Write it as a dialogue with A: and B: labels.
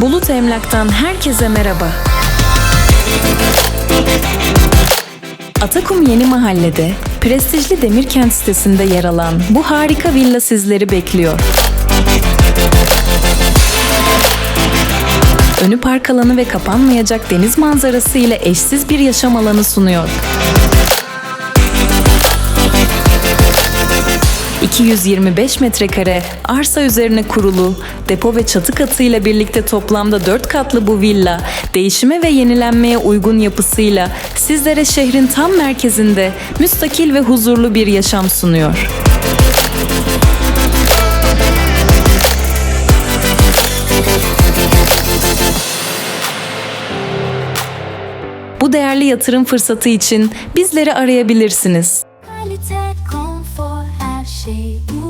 A: Bulut Emlak'tan herkese merhaba. Atakum Yeni Mahalle'de prestijli Demirkent sitesinde yer alan bu harika villa sizleri bekliyor. Önü park alanı ve kapanmayacak deniz manzarası ile eşsiz bir yaşam alanı sunuyor. 225 metrekare arsa üzerine kurulu, depo ve çatı katıyla birlikte toplamda 4 katlı bu villa, değişime ve yenilenmeye uygun yapısıyla sizlere şehrin tam merkezinde müstakil ve huzurlu bir yaşam sunuyor. Bu değerli yatırım fırsatı için bizleri arayabilirsiniz. shape.